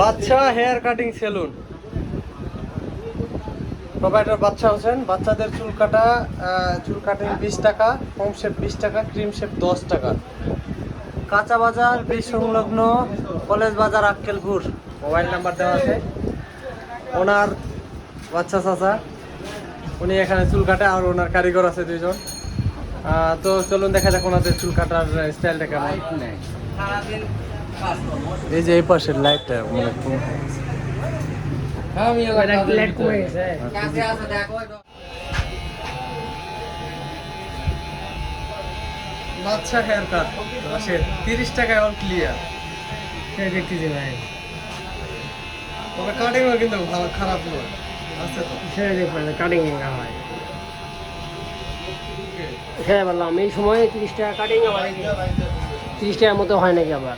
বাচ্চা hair cutting salon. Provider বাচ্চা হোসেন বাচ্চাদের চুল কাটা চুল কাটিং বিশ টাকা হোম শেপ বিশ টাকা ক্রিম শেপ দশ টাকা। কাঁচা বাজার বীজ সংলগ্ন কলেজ বাজার আক্কেলপুর। মোবাইল নাম্বার দেওয়া আছে। ওনার বাচ্চা চাচা উনি এখানে চুল কাটে আর ওনার কারিগর আছে দুইজন। তো চলুন দেখা যাক ওনাদের চুল কাটার স্টাইলটা কেমন। এই যে এই পাশের লাইটটা মানে বাচ্চা হেয়ার কাট আসে তিরিশ টাকায় অল ক্লিয়ার সেটা দেখতেছি ভাই। তবে কাটিংও কিন্তু ভালো খারাপ নয়। আছে তো। সেটা দেখবেন কাটিং হয়। হ্যাঁ বললাম এই সময় তিরিশ টাকা কাটিং আবার তিরিশ টাকার মতো হয় নাকি আবার?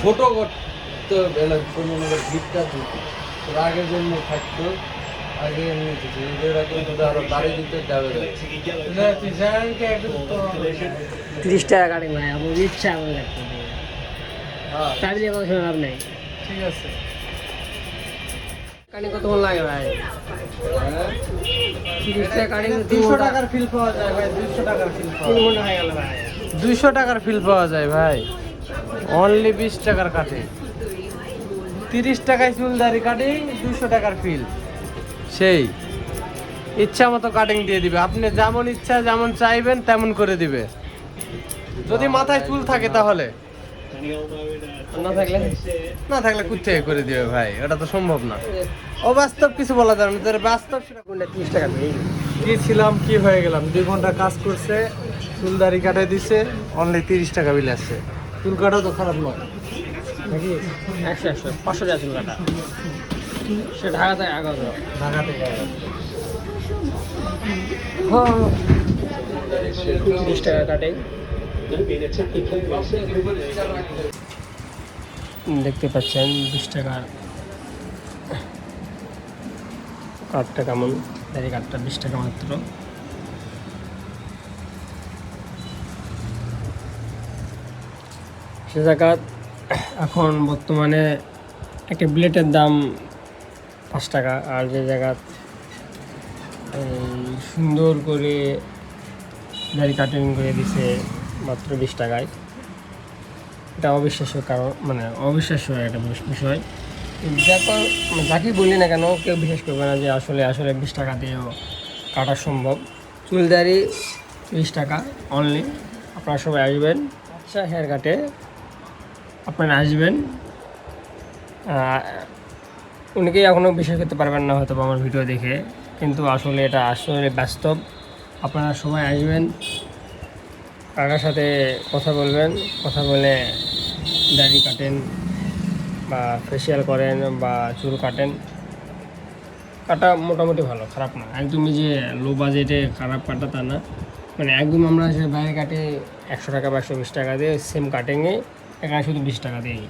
ছোট করত বেলা কোনো ভিটটা দিত জন্য থাকতো আগে এমনি বাড়ি দিতে তিরিশ টাকা কাটে ভাই আমার ইচ্ছা আমার লাগতো হ্যাঁ তাহলে নাই ঠিক আছে কাটিং কতক্ষণ লাগে ভাই। দুশো টাকার ফিল পাওয়া যায় ভাই দুশো টাকার ফিল পাওয়া হয়ে গেল ভাই। দুইশো টাকার ফিল পাওয়া যায় ভাই। অনলি বিশ টাকার কাটে তিরিশ টাকায় চুল দাড়ি কাটে দুশো টাকার ফিল সেই। ইচ্ছা মতো কাটিং দিয়ে দিবে। আপনি যেমন ইচ্ছা যেমন চাইবেন তেমন করে দিবে। যদি মাথায় চুল থাকে তাহলে। না থাকলে? না থাকলে কুচ্ছে করে দিবে ভাই ওটা তো সম্ভব না। অবাস্তব কিছু বলা যাবে না তোর বাস্তব সেটা কোনটা তিরিশ টাকা দিয়ে। কি ছিলাম কি হয়ে গেলাম? দুই ঘণ্টা কাজ করছে চুল দাড়ি কাটাই দিছে অনলি তিরিশ টাকা বিল আসছে। চুল কাটা তো খারাপ নয়। নাকি? একশো একশো পাঁচশো টাকা চুল কাটা সে ঢাকা থেকে আগে ঢাকা তিরিশ টাকা কাটে দেখতে পাচ্ছেন বিশ টাকার কাঠটা কেমন? দাড়ি কাঠটা বিশ টাকা মাত্র। সে জায়গা এখন বর্তমানে একটা ব্লেটের দাম পাঁচ টাকা, আর যে জায়গা সুন্দর করে দাড়ি কাটিং করে দিছে মাত্র বিশ টাকায়। এটা অবিশ্বাস্য কারণ মানে অবিশ্বাস্য একটা বিষ- বিষয়। যখন মানে যাকে বলি না কেন, কেউ বিশ্বাস করবে না যে আসলে আসলে বিশ টাকা দিয়েও কাটা সম্ভব। চুল দাড়ি বিশ টাকা অনলি আপনারা সবাই আসবেন আচ্ছা হেয়ার কাটে আপনারা আসবেন। অনেকেই এখনও বিশ্বাস করতে পারবেন না হয়তো আমার ভিডিও দেখে। কিন্তু আসলে এটা আসলে বাস্তব। আপনারা সবাই আসবেন কাকার সাথে কথা বলবেন, কথা বলে দাড়ি কাটেন বা ফেসিয়াল করেন বা চুল কাটেন। কাটা মোটামুটি ভালো, খারাপ না। একদমই যে লো বাজেটে খারাপ কাটা তা না। মানে একদম আমরা যে বাইরে কাটে একশো টাকা বা একশো বিশ টাকা দিয়ে সেম কাটিংয়ে এখানে শুধু বিশ টাকা দিই